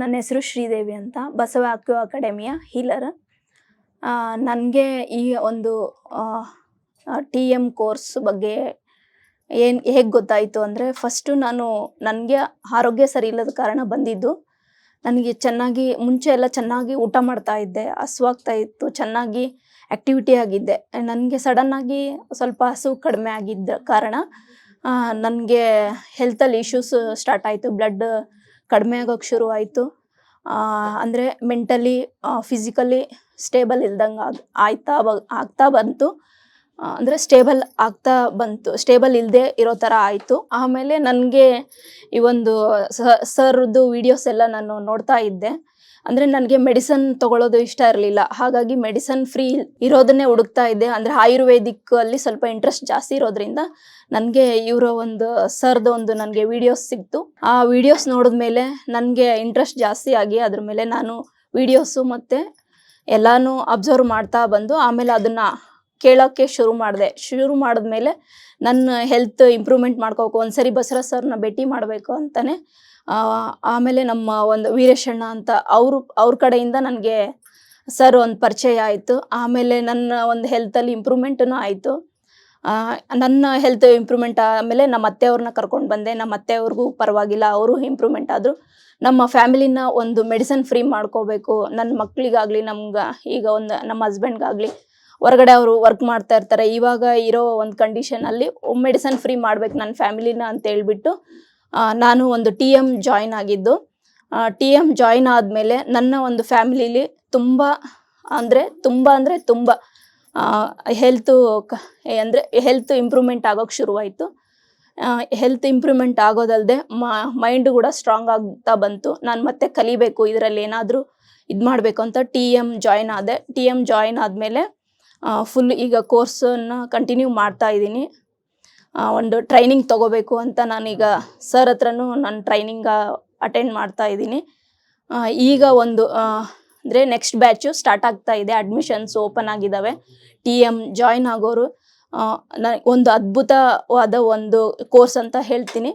ನನ್ನ ಹೆಸರು ಶ್ರೀದೇವಿ ಅಂತ, ಬಸವ ಆಕ್ಯೋ ಅಕಾಡೆಮಿಯ ಹೀಲರ್. ನನಗೆ ಈ ಒಂದು ಟಿ ಎಂ ಕೋರ್ಸ್ ಬಗ್ಗೆ ಏನು, ಹೇಗೆ ಗೊತ್ತಾಯಿತು ಅಂದರೆ ಫಸ್ಟು ನಾನು ನನಗೆ ಆರೋಗ್ಯ ಸರಿ ಇಲ್ಲದ ಕಾರಣ ಬಂದಿದ್ದು. ನನಗೆ ಚೆನ್ನಾಗಿ, ಮುಂಚೆ ಎಲ್ಲ ಚೆನ್ನಾಗಿ ಊಟ ಮಾಡ್ತಾ ಇದ್ದೆ ಹಸುವಾಗ್ತಾ ಇತ್ತು, ಚೆನ್ನಾಗಿ ಆ್ಯಕ್ಟಿವಿಟಿ ಆಗಿದ್ದೆ. ನನಗೆ ಸಡನ್ನಾಗಿ ಸ್ವಲ್ಪ ಹಸು ಕಡಿಮೆ ಆಗಿದ್ದ ಕಾರಣ ನನಗೆ ಹೆಲ್ತಲ್ಲಿ ಇಶ್ಯೂಸ್ ಸ್ಟಾರ್ಟ್ ಆಯಿತು ಬ್ಲಡ್ ಕಡಿಮೆ ಆಗೋಕ್ಕೆ ಶುರು ಆಯಿತು. ಅಂದರೆ ಮೆಂಟಲಿ ಫಿಸಿಕಲಿ ಸ್ಟೇಬಲ್ ಇಲ್ದಂಗೆ ಆಗ್ ಆಯ್ತಾ ಬ ಆಗ್ತಾ ಬಂತು. ಅಂದರೆ ಸ್ಟೇಬಲ್ ಆಗ್ತಾ ಬಂತು ಸ್ಟೇಬಲ್ ಇಲ್ಲದೆ ಇರೋ ಥರ ಆಯಿತು. ಆಮೇಲೆ ನನಗೆ ಈ ಒಂದು ಸರ್ದು ವೀಡಿಯೋಸ್ ಎಲ್ಲ ನಾನು ನೋಡ್ತಾ ಇದ್ದೆ. ಅಂದರೆ ನನಗೆ ಮೆಡಿಸನ್ ತಗೊಳ್ಳೋದು ಇಷ್ಟ ಇರಲಿಲ್ಲ. ಹಾಗಾಗಿ ಮೆಡಿಸನ್ ಫ್ರೀ ಇರೋದನ್ನೇ ಹುಡುಕ್ತಾ ಇದ್ದೆ. ಅಂದರೆ ಆಯುರ್ವೇದಿಕ್ ಅಲ್ಲಿ ಸ್ವಲ್ಪ ಇಂಟ್ರೆಸ್ಟ್ ಜಾಸ್ತಿ ಇರೋದ್ರಿಂದ ನನಗೆ ಇವರ ಒಂದು, ಸರ್ದು ಒಂದು ನನಗೆ ವೀಡಿಯೋಸ್ ಸಿಕ್ತು. ಆ ವೀಡಿಯೋಸ್ ನೋಡಿದ ಮೇಲೆ ನನಗೆ ಇಂಟ್ರೆಸ್ಟ್ ಜಾಸ್ತಿ ಆಗಿ ಅದ್ರ ಮೇಲೆ ನಾನು ವೀಡಿಯೋಸು ಮತ್ತು ಎಲ್ಲಾನು ಅಬ್ಸರ್ವ್ ಮಾಡ್ತಾ ಬಂದು, ಆಮೇಲೆ ಅದನ್ನು ಕೇಳೋಕ್ಕೆ ಶುರು ಮಾಡಿದೆ. ಶುರು ಮಾಡಿದ್ಮೇಲೆ ನನ್ನ ಹೆಲ್ತ್ ಇಂಪ್ರೂವ್ಮೆಂಟ್ ಮಾಡ್ಕೋಬೇಕು ಒಂದ್ಸರಿ ಬಸವರಾಜ್ ಸರ್ನ ಭೇಟಿ ಮಾಡಬೇಕು ಅಂತಲೇ ಆಮೇಲೆ ನಮ್ಮ ಒಂದು ವೀರೇಶಣ್ಣ ಅಂತ ಅವರು, ಅವ್ರ ಕಡೆಯಿಂದ ನನಗೆ ಸರ್ ಒಂದು ಪರಿಚಯ ಆಯಿತು. ಆಮೇಲೆ ನನ್ನ ಒಂದು ಹೆಲ್ತಲ್ಲಿ ಇಂಪ್ರೂವ್ಮೆಂಟೂ ಆಯಿತು. ನನ್ನ ಹೆಲ್ತ್ ಇಂಪ್ರೂವ್ಮೆಂಟ್ ಆಮೇಲೆ ನಮ್ಮ ಅತ್ತೆಯವ್ರನ್ನ ಕರ್ಕೊಂಡು ಬಂದೆ. ನಮ್ಮ ಅತ್ತೆಯವ್ರಿಗೂ ಪರವಾಗಿಲ್ಲ, ಅವರು ಇಂಪ್ರೂವ್ಮೆಂಟ್ ಆದರು. ನಮ್ಮ ಫ್ಯಾಮಿಲಿನ ಒಂದು ಮೆಡಿಸನ್ ಫ್ರೀ ಮಾಡ್ಕೋಬೇಕು. ನನ್ನ ಮಕ್ಕಳಿಗಾಗಲಿ ನಮ್ಗೆ ಈಗ ಒಂದು, ನಮ್ಮ ಹಸ್ಬೆಂಡ್ಗಾಗಲಿ ಹೊರಗಡೆ ಅವರು ವರ್ಕ್ ಮಾಡ್ತಾ ಇರ್ತಾರೆ. ಇವಾಗ ಇರೋ ಒಂದು ಕಂಡೀಷನಲ್ಲಿ ಮೆಡಿಸನ್ ಫ್ರೀ ಮಾಡ್ಬೇಕು ನನ್ನ ಫ್ಯಾಮಿಲಿನ ಅಂತ ಹೇಳ್ಬಿಟ್ಟು ನಾನು ಒಂದು ಟಿ ಎಂ ಜಾಯ್ನ್ ಆಗಿದ್ದು. ಟಿ ಎಂ ಜಾಯ್ನ್ ಆದಮೇಲೆ ನನ್ನ ಒಂದು ಫ್ಯಾಮಿಲಿಲಿ ತುಂಬ ಅಂದರೆ ತುಂಬ ಅಂದರೆ ತುಂಬ ಹೆಲ್ತು ಅಂದ್ರೆ ಅಂದರೆ ಹೆಲ್ತ್ ಇಂಪ್ರೂವ್ಮೆಂಟ್ ಆಗೋಕ್ಕೆ ಶುರುವಾಯಿತು. ಹೆಲ್ತ್ ಇಂಪ್ರೂವ್ಮೆಂಟ್ ಆಗೋದಲ್ಲದೆ ಮೈಂಡು ಕೂಡ ಸ್ಟ್ರಾಂಗ್ ಆಗ್ತಾ ಬಂತು. ನಾನು ಮತ್ತೆ ಕಲಿಬೇಕು, ಇದರಲ್ಲಿ ಏನಾದರೂ ಇದು ಮಾಡಬೇಕು ಅಂತ ಟಿ ಎಂ ಜಾಯ್ನ್ ಆದೆ. ಟಿ ಎಂ ಜಾಯ್ನ್ ಆದಮೇಲೆ ಫುಲ್ ಈಗ ಕೋರ್ಸನ್ನು ಕಂಟಿನ್ಯೂ ಮಾಡ್ತಾ ಇದ್ದೀನಿ. ಒಂದು ಟ್ರೈನಿಂಗ್ ತೊಗೋಬೇಕು ಅಂತ ನಾನೀಗ ಸರ್ ಹತ್ರನೂ ನಾನು ಟ್ರೈನಿಂಗ ಅಟೆಂಡ್ ಮಾಡ್ತಾ ಇದ್ದೀನಿ. ಈಗ ಒಂದು ಅಂದರೆ ನೆಕ್ಸ್ಟ್ ಬ್ಯಾಚು ಸ್ಟಾರ್ಟ್ ಆಗ್ತಾ ಇದೆ. ಅಡ್ಮಿಷನ್ಸ್ ಓಪನ್ ಆಗಿದ್ದಾವೆ ಟಿ ಎಂ ಜಾಯ್ನ್ ಆಗೋರು ಒಂದು ಅದ್ಭುತವಾದ ಒಂದು ಕೋರ್ಸ್ ಅಂತ ಹೇಳ್ತೀನಿ.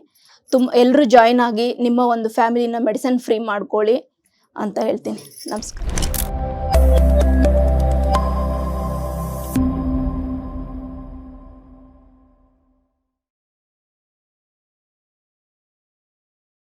ತುಂಬ ಎಲ್ಲರೂ ಜಾಯ್ನ್ ಆಗಿ ನಿಮ್ಮ ಒಂದು ಫ್ಯಾಮಿಲಿನ ಮೆಡಿಸನ್ ಫ್ರೀ ಮಾಡ್ಕೊಳ್ಳಿ ಅಂತ ಹೇಳ್ತೀನಿ. ನಮಸ್ಕಾರ.